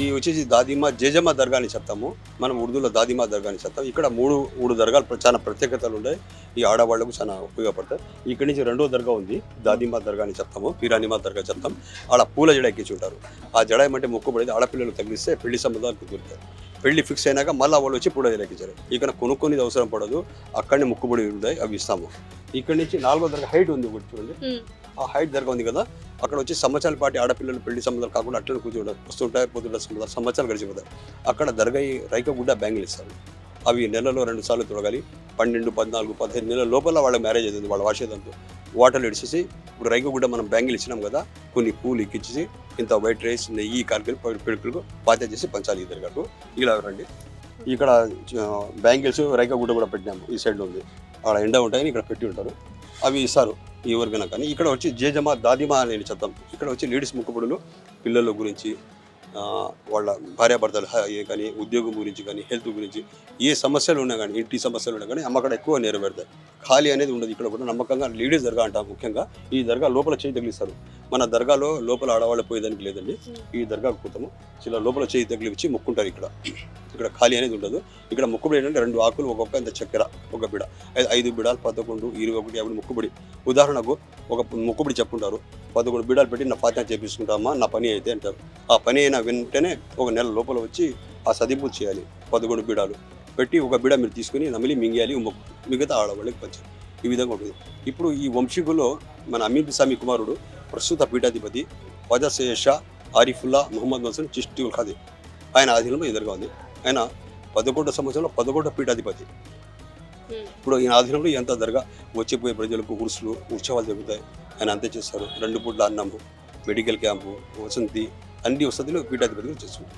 ఈ వచ్చేసి దాదిమా జేజమ్మ దర్గా అని చెప్తాము. మనం ఉర్దూలో దాదిమా దర్గా అని చెప్తాం ఇక్కడ మూడు మూడు దర్గాలు చాలా ప్రత్యేకతలు ఉన్నాయి ఈ ఆడవాళ్ళకు చాలా ఉపయోగపడతాయి. ఇక్కడి నుంచి రెండో దర్గా ఉంది దాదిమా దర్గా అని చెప్తాము పీరానిమా దర్గా చెప్తాం ఆడ పూల జడ ఎక్కించుంటారు. ఆ జడ ఏమంటే మొక్కుబడేది ఆడపిల్లలు తగిలిస్తే పెళ్ళి సంబంధాలు కుదురుతాయి. పెళ్ళి ఫిక్స్ అయినాక మళ్ళీ వాళ్ళు వచ్చి పూల జడ ఎక్కించారు. ఇక్కడ కొనుక్కొనేది అవసరం పడదు అక్కడనే మొక్కుబడి ఉంటాయి అవి ఇస్తాము. ఇక్కడి నుంచి నాలుగో దర్గా హైట్ ఉంది ఒకటి చూడండి. ఆ హైట్ దర్గా ఉంది కదా అక్కడ వచ్చి సంవత్సరాల పాటి ఆడపిల్లలు పెళ్ళి సంబంధాలు కాకుండా అట్లనే కూర్చోవడం వస్తుంటాయి పోతుంటారు సంబంధాలు సంవత్సరాలు గడిచిపోతాయి. అక్కడ దర్గా ఈ రైకగుడ్డ బ్యాంగిల్ ఇస్తారు. అవి నెలలో రెండు సార్లు తొడగాలి. పన్నెండు పద్నాలుగు పదిహేను నెలల లోపల వాళ్ళ మ్యారేజ్ అవుతుంది వాళ్ళ వాషేదంతో వాటర్లు ఇడిచేసి ఇప్పుడు రైకగుడ్డ మనం బ్యాంగిల్ ఇచ్చినాం కదా కొన్ని పూలు ఎక్కించేసి ఇంత వైట్ రైస్ నెయ్యి కాలికలు పిడుకులకు బాధ్యత చేసి పంచాలి ఇద్దరు గారు. ఇలా రండి. ఇక్కడ బ్యాంగిల్స్ రైకగుడ్డ కూడా పెట్టినాము ఈ సైడ్లో ఉంది. అక్కడ ఎండ ఉంటాయని ఇక్కడ పెట్టి ఉంటారు. అవి ఇస్తారు. ఎవరికైనా కానీ ఇక్కడ వచ్చి జేజమా దాదిమా అని చెప్తాం. ఇక్కడ వచ్చి లేడీస్ ముక్కుబడులు పిల్లల గురించి వాళ్ళ భార్యాభర్తలు కానీ ఉద్యోగం గురించి కానీ హెల్త్ గురించి ఏ సమస్యలు ఉన్నా కానీ ఇంటి సమస్యలు ఉన్నా కానీ అమ్మక్కడ ఎక్కువ నెరవేరుతాయి. ఖాళీ అనేది ఉండదు. ఇక్కడ కూడా నమ్మకంగా లేడీస్ దర్గా అంటాం ముఖ్యంగా. ఈ దర్గా లోపల చేయి తగిలిస్తారు. మన దర్గాలో లోపల ఆడవాళ్ళు పోయేదానికి లేదండి. ఈ దర్గాకు కూతము చిన్న లోపల చేయి తగిలిచ్చి మొక్కుంటారు ఇక్కడ. ఇక్కడ ఖాళీ అనేది ఉండదు. ఇక్కడ మొక్కుబడి ఏంటంటే రెండు ఆకులు ఒక్కొక్క ఇంత చక్కెర ఒక బిడ. ఐదు బిడాలు పదకొండు ఇరవై ఒకటి యాభై మొక్కుబడి. ఉదాహరణకు ఒక మొక్కుబడి చెప్పుంటారు. పదకొండు బిడాలు పెట్టి నా పాత్ర చేపించుకుంటామా నా పని అయితే అంటారు. ఆ పని అయిన వెంటనే ఒక నెల లోపల వచ్చి ఆ సదింపు చేయాలి. పదకొండు బిడాలు పెట్టి ఒక బిడ మీరు తీసుకుని నమిలి మింగేయాలి మిగతా ఆడవాళ్ళకి పంచాలి. ఈ విధంగా ఉంటుంది. ఇప్పుడు ఈ వంశీకులో మన అమీర్ స్వామి కుమారుడు ప్రస్తుత పీఠాధిపతి వజశేష ఆరిఫుల్లా మొహమ్మద్ మసన్ చిష్టి ఉల్ ఖాదీ. ఆయన ఆధీనంలో ఎదురుగా ఉంది. ఆయన పదకొండో సంవత్సరంలో పదకొండో పీఠాధిపతి. ఇప్పుడు ఈయన ఆధీనంలో ఎంత దర్గా వచ్చిపోయే ప్రజలకు ఉరుసులు ఉత్సవాలు జరుగుతాయి. ఆయన అంతే చేస్తారు. రెండు పూట్ల అన్నము మెడికల్ క్యాంపు వసంతి అన్ని వసతులు పీఠాధిపతిగా చేస్తారు